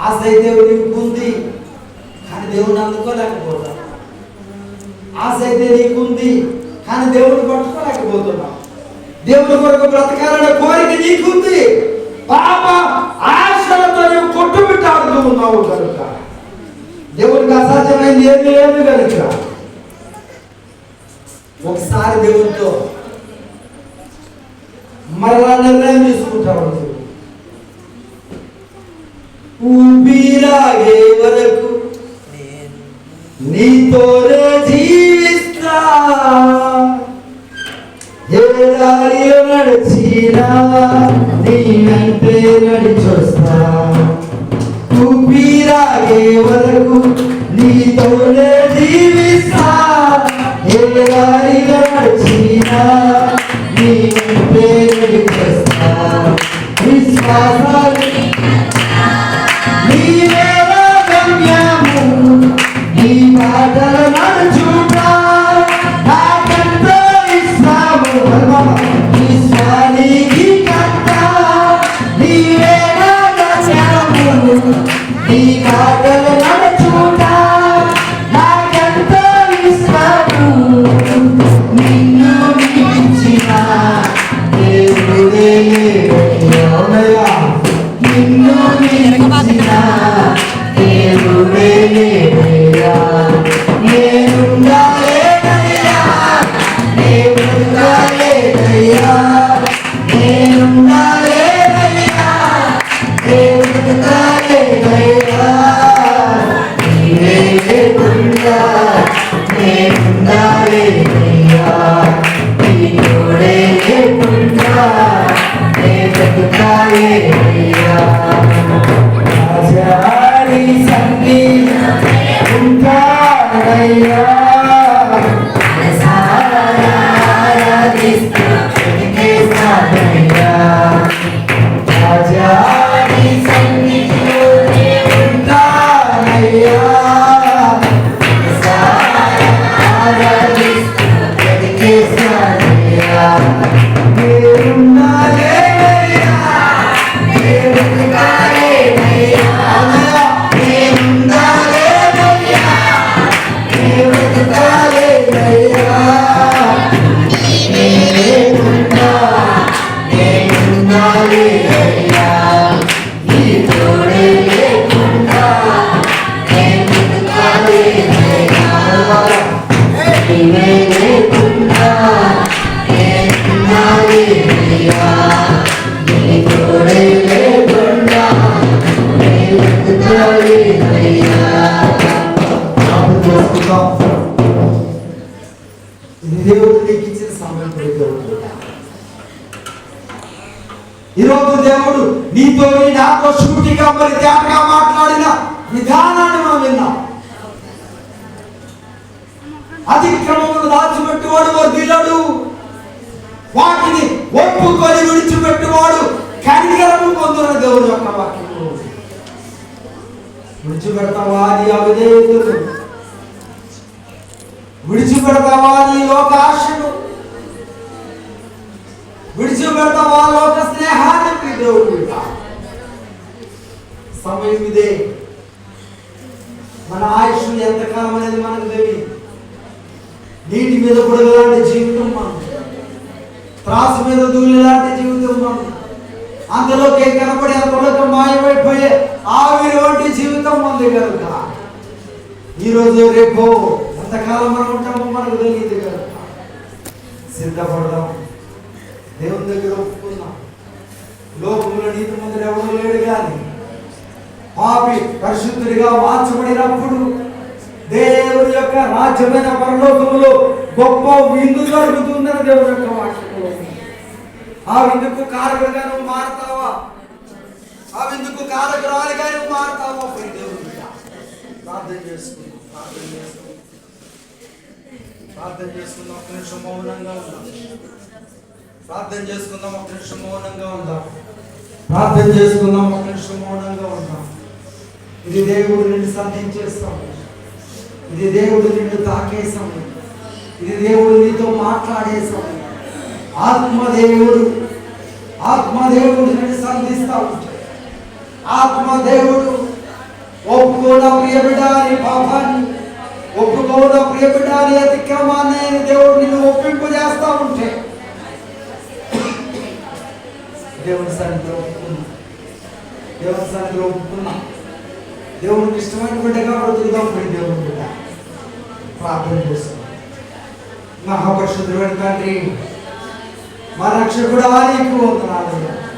ఆశ అయితే నీకుంది కానీ దేవుడిని అందుకోలేకపోతాం ఆశ అయితే నీకుంది కానీ దేవుడిని పట్టుకోలేకపోతున్నాం దేవుని కొరకు బ్రతకాలనే కోరిక నీకుంది పాప ఆశలతో నువ్వు కొట్టుబిట్టాడుతూ ఉన్నావు కనుక. దేవునికి అసాధ్యమైంది ఏం లేదు కనుక. ఒకసారి దేవునితో మరలా నిర్ణయం తీసుకుంటాడు ఊపిరాగే వరకు నీతోనే జీవిస్తా ఏ దారిలో నడిచినా నీ నడిచొస్తా. ఊపిరాగే వరకు నీతోనే జీవిస్తా. ఏ దారిలో నడిచినా నీ నడిచొస్తా. విశ్వాస దేవుడు నీకు ఇచ్చిన సమయం ఈరోజు దేవుడు నీతో నాతో సూటిగా మరి తేటగా మాట్లాడిన విధానాన్ని మనం విన్నాం. అతిక్రమములు దాచిపెట్టువాడు వర్ధిల్లడు. వాటిని ఒప్పుకొని విడిచిపెట్టువాడు కనికరము పొందున దేవుడు యొక్క వాక్యం. విడిచిపెడతావా నీ అవిధేయతను విడిచిపెడతావా నీ లోక విడిచిపెడతావా లోక స్నేహాన్ని దేవుడు సమయం ఇదే. మన ఆయుష్ ఎంతకాలం అనేది మనకు తెలియదు. నీటి మీద పొడగలాంటి జీవితం మనం త్రాసు మీద దూలి లాంటి జీవితం మనం అందులోకి కనపడే అంతలోకి మాయమైపోయే ఆవిరి వంటి జీవితం ఉంది కనుక. ఈరోజు రేపు ఎంతకాలం మనం ఉంటామో మనకు తెలియదు కనుక. సిద్ధపడదాం. దేవుని దగ్గర ఒప్పుకుందాం. లోకంలో నీతి మందులు ఎవరు లేడు కానీ పాపి పరిశుద్ధుడిగా మార్చబడినప్పుడు దేవుని యొక్క రాజ్యమైన పరలోకంలో గొప్ప విందు జరుగుతుందని దేవుని యొక్క వాక్యంలో ఆ విందుకు కారకుడిగా నువ్వు మారతావా? ఆ విందుకు కారకురాలిగా నువ్వు మారతావా పోయి దేవుని ప్రార్థన చేసుకుందాం ప్రార్థన చేసుకుందాం. ప్రార్థన చేసుకుందాం ఒక నిమిషం మౌనంగా ఉందాం. ప్రార్థన చేసుకుందాం ఒక నిమిషం మౌనంగా ఉందాం. ప్రార్థన చేసుకుందాం ఒక నిమిషం మౌనంగా ఉందాం. ఇది దేవుడు నిన్ను సంధించేస్తాం. ఇది దేవుడు నిన్ను తాకే సమయం ఇది దేవుడు నీతో మాట్లాడే సమయం ఆత్మదేవుడు ఆత్మదేవుడు నిన్ను సంధిస్తా. ఉంటాడు ఆత్మదేవుడు ఒప్పుకోన నా నీ పాపాన్ని? ఒప్పుకోన నా నీ అతిక్రమాన్ని దేవుడు నిన్ను ఒప్పింపు చేస్తా ఉంటే? దేవుని సన్నిధిలో ఒప్పుకున్నా. దేవుని సన్నిధిలో ఒప్పుకున్నా. దేవునికి ఇష్టమైన బిడ్డగా బ్రతుకుదాం ప్రియ దేవుని బిడ్డ. ప్రార్థన చేస్తున్నాం. మహాపరిశుద్ధుడు తండ్రి మా రక్షకుడా నీకు వందనాలు.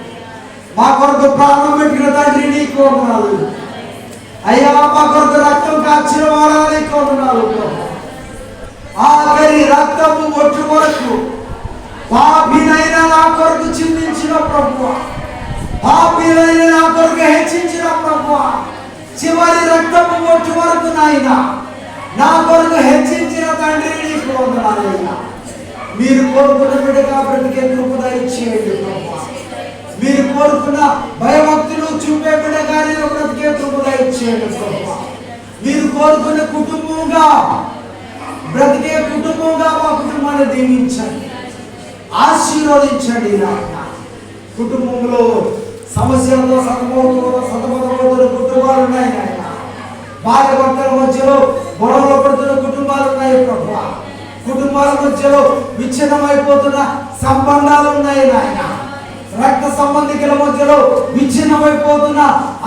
మా కొరకు ప్రాణం పెట్టిన తండ్రి నీకు వందనాలు అయ్యా మా కొరకు రక్తం కాచిన వాడా నీకు వందనాలు ఆఖరి రక్తము ఒట్టు వరకు పాపినైన నా కొరకు చిందించిన ప్రభు పాపినైన నా కొరకు హెచ్చించిన ప్రభు చివరి రక్తము ఒట్టు వరకు నాయన నా కొరకు హెచ్చించిన తండ్రి నీకు వందనాలయ్యా మీరు కోరుకున్న బిడ్డగా బ్రతికే కృపద ఇచ్చేయండి ప్రభు మీరు కోరుకున్న భయభక్తులు చూపే బిడ్డగా నేను బ్రతికే కృపద ఇచ్చేయండి మీరు కోరుకున్న కుటుంబంగా బ్రతికే కుటుంబంగా మా కుటుంబాన్ని దీవించండి. ఆశీర్వదించండి కుటుంబంలో సమస్యలతో సతమవుతున్న సతమతమవుతున్న కుటుంబాలు ఉన్నాయి నాయన. భార్య భర్తల మధ్యలో గొడవలు పడుతున్న కుటుంబాలు ఉన్నాయి ప్రభు కుటుంబాల మధ్యలో విచ్ఛిన్నమైపోతున్న సంబంధాలు ఉన్నాయి నాయన. రక్త సంబంధికుల మధ్యలో విచ్ఛిన్నమైపోతున్న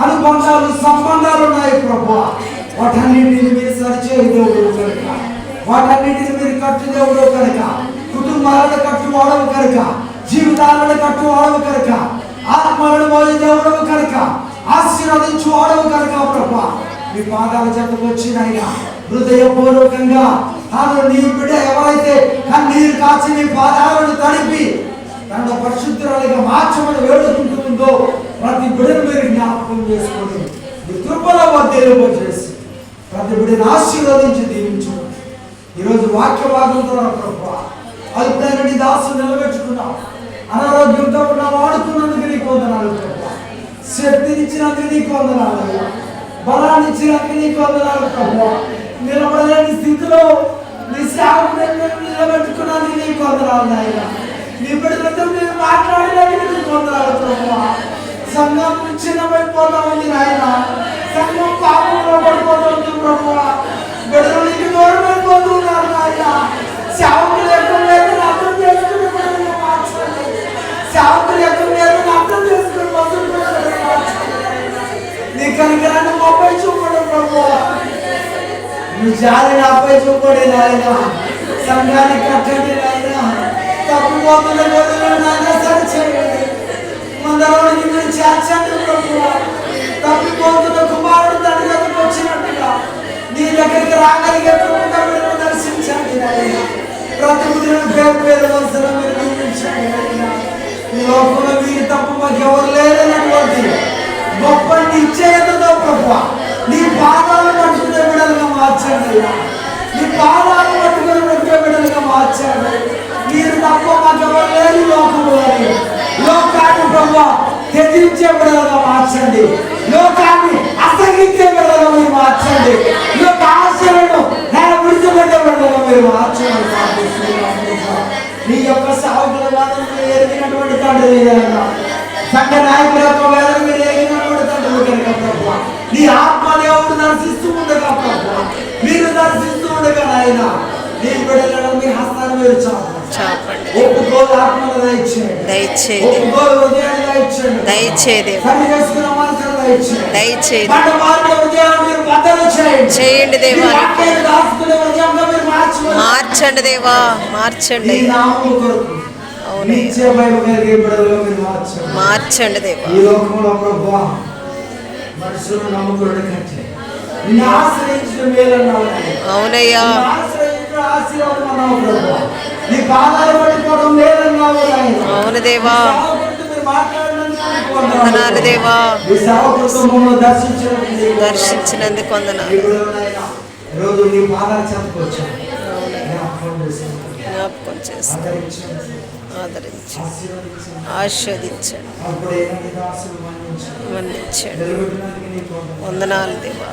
అనుబంధాలు సంబంధాలు ఉన్నాయి ప్రభు. వాటన్నిటిని మీరు సరిచేయ దేవుడు కనుక. వాటన్నిటిని మీరు కట్టు దేవుడు కనుక. కుటుంబాలను కట్టు వాడవు కనుక. జీవితాలను కట్టు వాడవు కనుక. ఆత్మలను మోయ దేవుడవు కనుక. ఆశీర్వదించు వాడవు కనుక ప్రభు. మీ పాదాల చెంతకు వచ్చినైనా హృదయపూర్వకంగా తాను నీ బిడ్డ ఎవరైతే కన్నీరు కాచి నీ పాదాలను తడిపి తన పరిశుద్ధురాలిగా మార్చమని వేడుకుంటుందో ప్రతి బిడ్డను మీరు జ్ఞాపకం చేసుకొని మీ కృపలో వర్ధేలుప చేసి ప్రతి బిడ్డను ఆశీర్వదించి దీవించు ఈరోజు వాక్య భాగంతో నా అల్పైన నీ దాసు నిలబెట్టుకున్నావు. అనారోగ్యంతో నా వాడుకున్నందుకు నీకు వందనాలు ప్రభు శక్తినిచ్చినందుకు నీకు వందనాలు బలాన్ని ఇచ్చినందుకు నీకు వందనాలు ప్రభు నిలబడలేని స్థితిలో నీ సేవకుడు నిలబెట్టుకున్నందుకు నీకు వందనాలు నాయన నీ బిడ్డ నేను మాట్లాడినందుకు ప్రభు సంఘం చిన్నమైపోతా ఉంది నాయన సంఘం పాపంలో పడిపోతుంది ప్రభు బిడ్డలు దూరం అయిపోతున్నారు నాయన. సేవకులు ఎక్కడ లేదని అర్థం చేసుకుని బిడ్డలుగా మార్చండి. సేవకులు ఎక్కడ లేదని అర్థం మార్చండి. నీ కనికరాన్ని మాపై చూపడం ప్రభు నీ జాలి నాపై చూపడి నాయన. సంఘాన్ని కట్టండి నాయన. మందరానికి మీరు చేర్చండి తప్పిపోతున్న కుమారుడు తండ్రి దగ్గరకు వచ్చినట్టుగా నీ దగ్గరికి రాగలిగే మీరు దర్శించండి ప్రతి ఉదయం పేరు పేరు వరుసలో మీరు దీవించండి ఈ లోకంలో మీరు తప్ప మాకు ఎవరు లేరన్నటువంటి గొప్ప నిశ్చయతతో ప్రభు నీ పాదాలు పట్టుకునే బిడ్డలుగా మార్చండి నీ పాదాలు పట్టుకుని పట్టుకునే బిడ్డలుగా మార్చండి మీరు తప్ప మాకు ఎవరు లేరు ఈ లోకంలో త్యజించే బిడ్డలుగా మార్చండి. లోకాన్ని అసహించే బిడ్డలుగా మీరు మార్చండి. యొక్క ఆశలను నేను విడిచిపెట్టే బిడ్డలుగా మీరు మార్చండి. నీ యొక్క సాగుల వాదన మీరు ఎరిగినటువంటి తండ్రి సంఘ నాయకుల వేదన మీరు ఎరిగినటువంటి తండ్రి కనుక ప్రభు. నీ ఆత్మ దేవుడు దర్శిస్తూ ఉండగా ప్రభు. మీరు దర్శిస్తూ ఉండగా నాయనా. నీ బిడ్డలను మీ హస్తాన్ని మీరు చాపండి. చాపండి ఒప్పుకోలు ఆత్మను దయచేయండి. దయచేయండి. ఒప్పుకోలు హృదయాన్ని దయచేయండి. దయచేయండి. కన్ను చేసుకున్న మనసును దయచేయండి. దయచేయండి. బండ మారిన హృదయాన్ని మీరు బద్దలు చేయండి. చేయండి దేవా. దాచుకునే మీరు మార్చండి దేవా. మార్చండి. నామము కొరకు మార్చండి. దేవా. ఈ లోకంలో ప్రభు మనుషులను నమ్ముకున్న కంటే నిన్ను ఆశ్రయించిన మేలన్నావు నాయన. అవునయ్యా. అవును దేవా. వందనాలు దేవా. దర్శించినందుకు వందనాలు. జ్ఞాపకం ఆదరించండి. ఆస్వాదించండి వందనాలు. దేవా.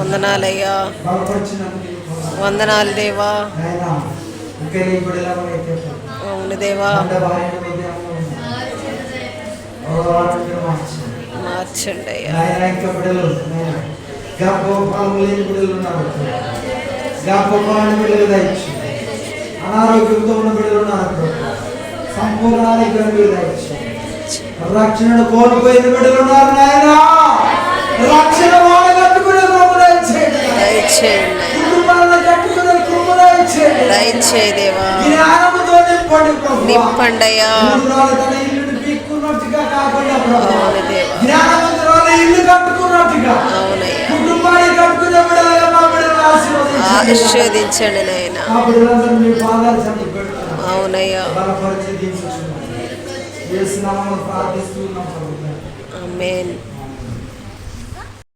వందనాలయ్యా. వందనాలు. దేవా అవును దేవా మార్చండి. అనారోగ్యంతో ఉన్న బిడ్డలు ఉన్నారు. సంపూర్ణ రక్షణను కోల్పోయిన బిడ్డలు ఉన్నారు నాయన రక్షణ వాళ్ళ కట్టుకునే కృప దయచేయండి కృప దయచేయండి దయచేయి దేవా జ్ఞానముతో నింపండి ప్రభు నింపండి అయ్యా. మూడురాలు తన ఇల్లుని పీక్కున్నట్టుగా కాకుండా ప్రభు అవును దేవా జ్ఞానవంతురాలు ఇల్లు కట్టుకున్నట్టుగా అవునయ్యా కుటుంబాన్ని కట్టుకునే బిడ్డలుగా మా బిడ్డలను ఆశీర్వదించండి నాయన. అవునయ్యా. ఆమేన్.